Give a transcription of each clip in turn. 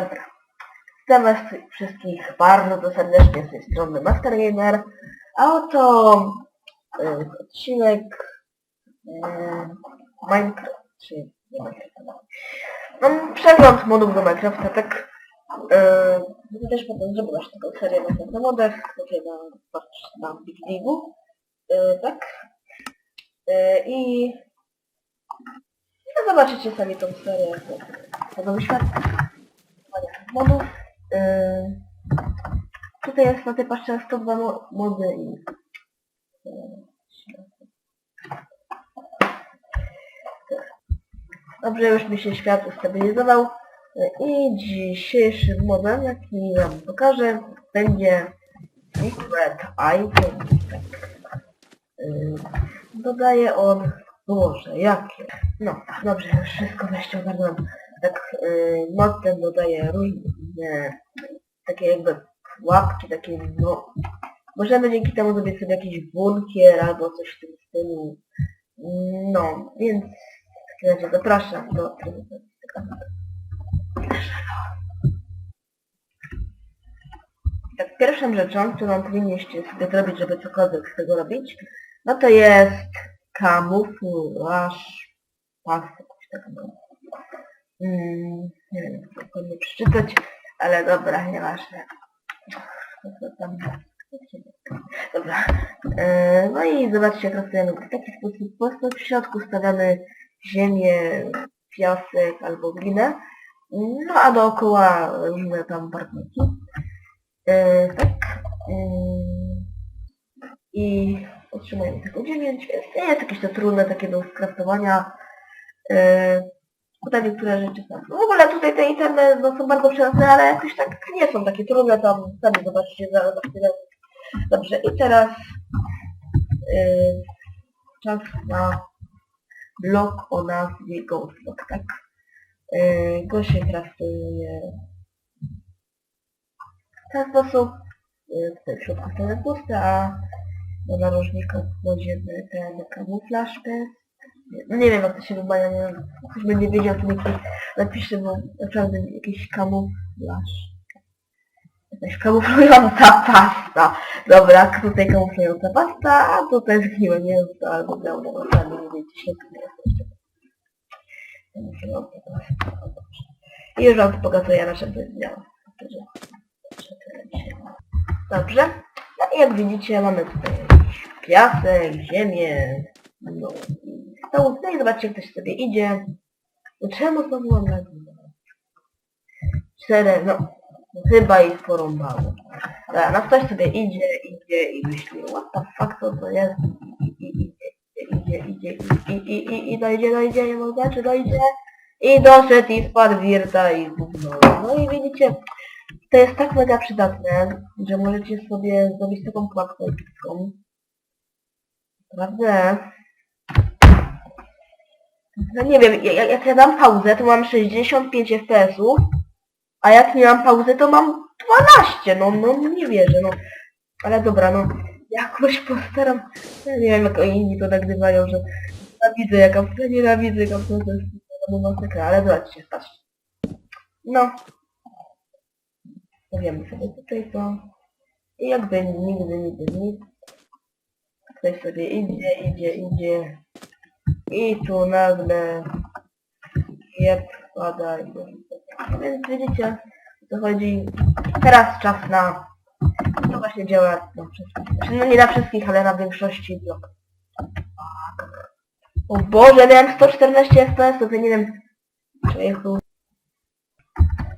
Dobra. Witam was wszystkich bardzo serdecznie z tej strony Master Gamer. A oto y, odcinek y, Minecraft, czy nie Minecraft. no. Mam przegląd modów do Minecrafta, tak y, też potem zrobiłaś taką serię na na modach, takie na, na Big League'u, y, tak? Y, I no zobaczycie sami tą serię, to nowy świat wspaniałych modów. Yy, tutaj jest na tej paczce 102 mo mody i... Dobrze, już mi się świat ustabilizował. Yy, I dzisiejszym modem, jaki wam pokażę, będzie Secret Item. Yy, dodaje on... Boże, jakie? No, dobrze, już wszystko wreszcie ogarnąłem tak y, ten dodaje różne takie jakby pułapki, takie no możemy dzięki temu zrobić sobie jakiś bunkier albo coś w tym stylu. No, więc w takim zapraszam do. Tak, pierwszą rzeczą, którą powinniście sobie zrobić, żeby cokolwiek z tego robić, no to jest kamuflaż pasek, coś takiego. Mm, nie wiem, jak to dokładnie przeczytać, ale dobra, nieważne. To tam? Dobra. E, no i zobaczcie, jak pracujemy w taki sposób. Po prostu w środku stawiamy ziemię, piasek albo glinę. No a dookoła różne tam barwniki. E, tak. Mm, I otrzymujemy tego 9. Jest, jest jakieś to trudne takie do skraftowania. Tutaj niektóre rzeczy są. No w ogóle tutaj te itemy no, są bardzo przydatne, ale jakoś tak nie są takie trudne, tam sami zobaczcie zaraz za chwilę. Dobrze, i teraz yy, czas na blok o nazwie Ghost Block, tak? Yy, go się w ten sposób. Yy, tutaj w środku są puste, a do narożnika wchodzimy ten kamuflaż test. No nie wiem jak to się wymawia, nie wiem. Ktoś będzie wiedział, to niech mi napisze, bo naprawdę jakiś kamuflaż. Jakaś kamuflująca pasta. Dobra, tutaj kamuflująca pasta, a tutaj zgniłe mięso albo białe sami nie wiecie, nie pasta, no dobrze. I już wam to pokazuję, na czym to jest działa. Dobrze. No i jak widzicie, mamy tutaj piasek, ziemię, no i stołów. No zobaczcie, ktoś sobie idzie. No czemu znowu mam lagi? Cztery, no chyba ich porąbało. Dobra, no ktoś sobie idzie, idzie i myśli, what the fuck, co to jest? I, idzie, idzie, idzie, i, i, dojdzie, dojdzie, nie mogę, czy dojdzie? I doszedł i spadł wirta i zbuchnął. No i widzicie, to jest tak mega przydatne, że możecie sobie zrobić taką pułapkę epicką. No nie wiem, ja- jak ja dam pauzę, to mam 65 FPS-ów, a jak nie mam pauzy, to mam 12, no, no nie wierzę, no. Ale dobra, no, jakoś postaram, ja nie wiem jak inni to nagrywają, że nienawidzę, jaka ja nienawidzę, jaka to jest no, masakra, ale zobaczcie, patrzcie. No. Stawiamy sobie tutaj to. I jakby nigdy, nigdy nic. Ktoś sobie idzie, idzie, idzie. I tu nagle jeb wpada no Więc widzicie, o co chodzi. Teraz czas na... To właśnie działa na wszystkich. No nie na wszystkich, ale na większości blok. O Boże, miałem 114 FPS, to nie wiem...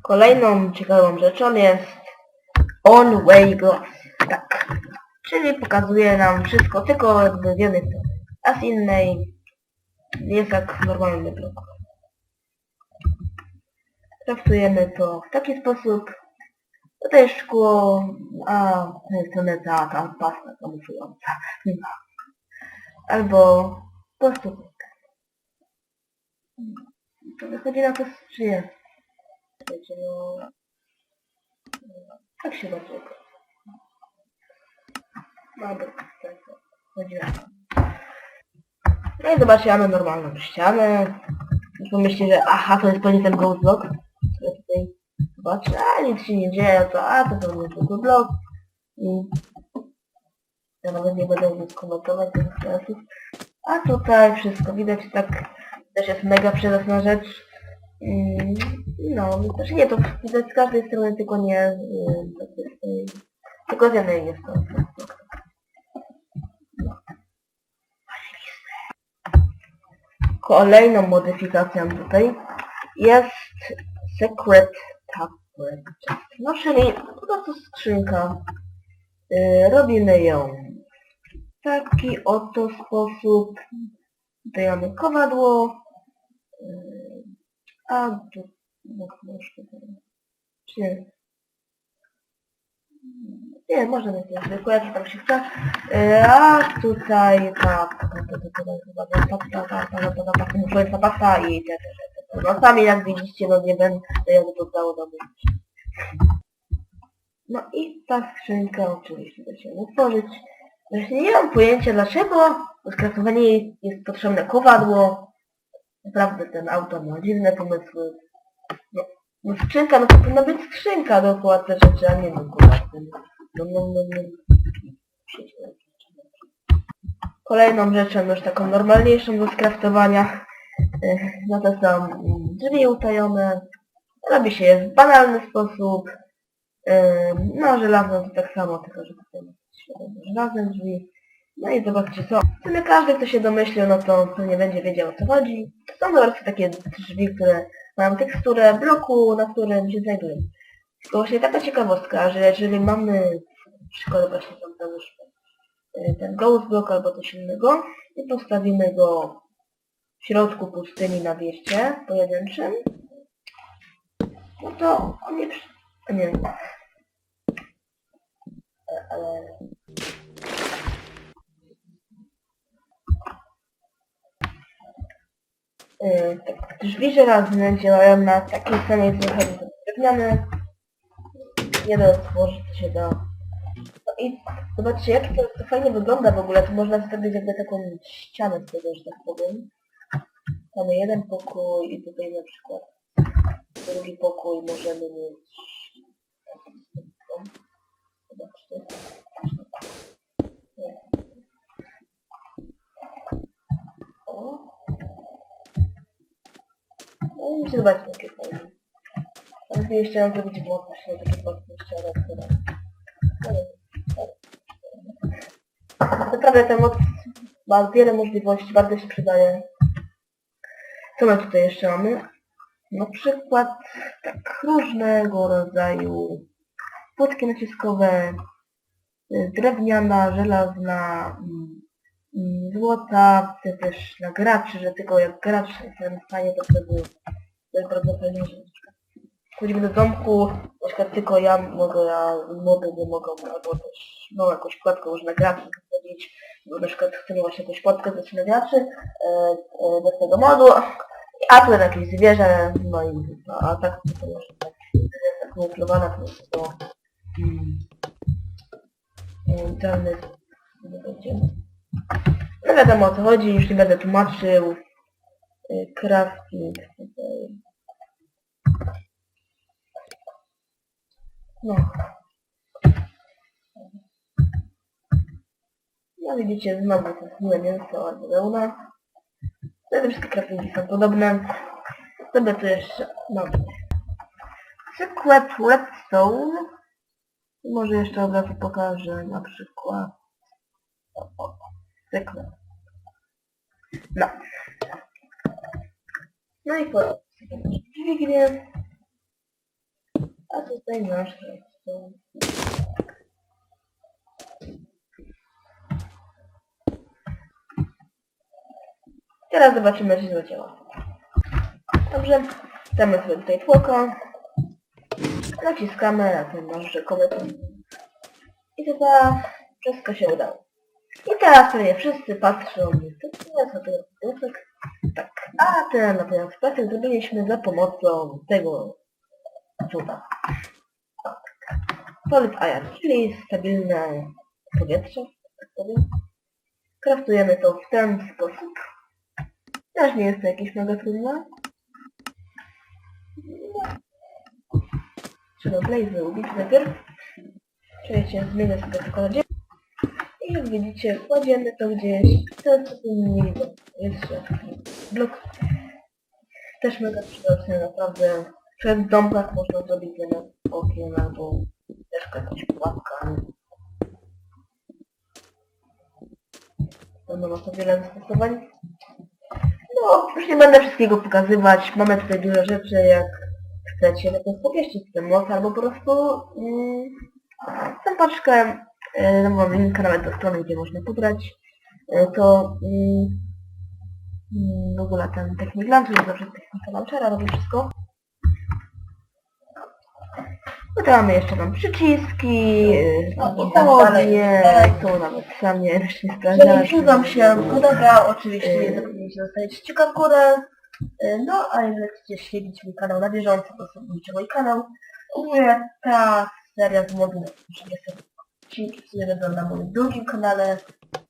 Kolejną ciekawą rzeczą jest On Way Glass. Tak. Czyli pokazuje nam wszystko, tylko w jednej stronie. A z innej jest jak normalny blok. Kraftujemy to w taki sposób. Tutaj szkło, a to jest to ta, ta pasta kamuflująca. Albo po prostu to wychodzi na to czy jest. Wiecie, no... Tak się bardziej Dobra, tak to chodziłem. No i zobaczcie, mamy normalną ścianę. Pomyślcie, że aha, to jest pewnie ten ghost block, który tutaj zobaczy, a nic się nie dzieje, to a to pewnie zwykły blok. I ja nawet nie będę nic komentować tych sensów. A tutaj wszystko widać, tak też jest mega przydatna rzecz. Mm, No, też nie, to widać z każdej strony, tylko nie tej- tylko z jednej jest to. Kolejną modyfikacją tutaj jest Secret Tablet. No czyli po prostu skrzynka. Yy, robimy ją w taki oto sposób. Tutaj mamy kowadło. Yy, a tu... no. Czy nie, można będzie zwykłe, czy tam się chce. A tutaj tak, muszę jest pasta i te, No sami jak widzicie, no nie będę ją to udało dobyć. No i ta skrzynka oczywiście da się utworzyć. Właśnie nie mam pojęcia dlaczego do skracowania jest potrzebne kowadło. Naprawdę ten autor ma dziwne pomysły. No, no skrzynka, no to powinna być skrzynka do okładce rzeczy, a nie do kowadła. No, no, no. Kolejną rzeczą, już taką normalniejszą do skraftowania, y, no to są drzwi utajone. Robi się je w banalny sposób. Y, No, żelazno to tak samo, tylko że tutaj jest żelazne drzwi. No i zobaczcie co. W sumie każdy, kto się domyślił, no to pewnie będzie wiedział o co chodzi. Są po prostu takie drzwi, które mają teksturę bloku, na którym się znajdują. Tylko właśnie taka ciekawostka, że jeżeli mamy przykład właśnie tam załóżmy y, ten ghost block albo coś innego i postawimy go w środku pustyni na wieście pojedynczym, no to on nie przy... nie. E, Ale... Yy, tak, drzwi żelazne działają na takiej samej zasadzie co drewniane. Nie do otworzyć to się da. No i zobaczcie jak to, to fajnie wygląda w ogóle. Tu można zrobić jakby taką ścianę z tego, że tak powiem. Mamy jeden pokój i tutaj na przykład drugi pokój możemy mieć... Zobaczcie. O. No i zobaczyć takie fajne. Nie chciałam zrobić błąd właśnie płatne ściany, które... Ale- ale- Naprawdę ten mod ma wiele możliwości, bardzo się przydaje. Co my tutaj jeszcze mamy? Na przykład tak różnego rodzaju płotki naciskowe, y, drewniana, żelazna, mm, mm, złota, te też na graczy, że tylko jak gracz jest w stanie to wtedy to jest bardzo fajnie, że wchodzimy do domku, na przykład tylko ja mogę, ja młody nie mogą, albo też no jakąś płatkę można graczy wsadzić, bo na przykład chcemy właśnie jakąś płatkę zacząć na graczy e, e, bez tego modu, a tu jakieś zwierzę, no i no, a tak to jeszcze tak jest tak uuklowana, to jest to mm, będzie. No wiadomo o co chodzi, już nie będę tłumaczył. Crafting tutaj. No. No widzicie, znowu to miłe mięso albo wełna. Te wszystkie craftingi są podobne. Sobie tu jeszcze mamy. Przykład redstone. Może jeszcze od razu pokażę na przykład. O, przykład. No. No i po dźwignię. A tutaj nasz redstone. Teraz zobaczymy, czy to działa. Dobrze, damy sobie tutaj tłoka. Naciskamy na ten nasz rzekomy. I chyba wszystko się udało. I teraz pewnie wszyscy patrzą, co to jest wniosek. Tak, a ten natomiast wniosek zrobiliśmy za pomocą tego Tak. Solid iron, czyli stabilne powietrze. Kraftujemy to w ten sposób. Też nie jest to jakieś mega trudne. Trzeba Blaze ubić najpierw. Czekajcie, zmienię sobie na dzień. I jak widzicie, kładziemy to gdzieś, to co tu nie widzę. Jest blok. Też mega przydatny, naprawdę. Przed domkach można zrobić zamiast okien albo też jakaś pułapka. Będą ma to wiele zastosowań. No, już nie będę wszystkiego pokazywać. Mamy tutaj dużo rzeczy, jak chcecie, no to pobierzcie ten moc, albo po prostu mm, tę paczkę, e, no mam linka nawet do strony, gdzie można pobrać, e, to mm, w ogóle ten technik launcher zawsze technika launchera, robi wszystko. No to mamy jeszcze tam przyciski, No no, i dalej. to nawet sam nie, jeszcze nie Jeżeli sprawdzałem. film Wam się podoba, oczywiście nie zapomnijcie zostawić kciuka w górę. Yy, No, a jeżeli chcecie śledzić mój kanał na bieżąco, to subujcie mój kanał. U mnie ta seria z modu nie są odcinki, które będą na moim drugim kanale.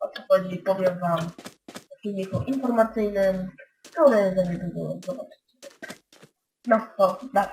O co chodzi, powiem Wam w filmiku informacyjnym, który za niedługo zobaczycie. No to dalej.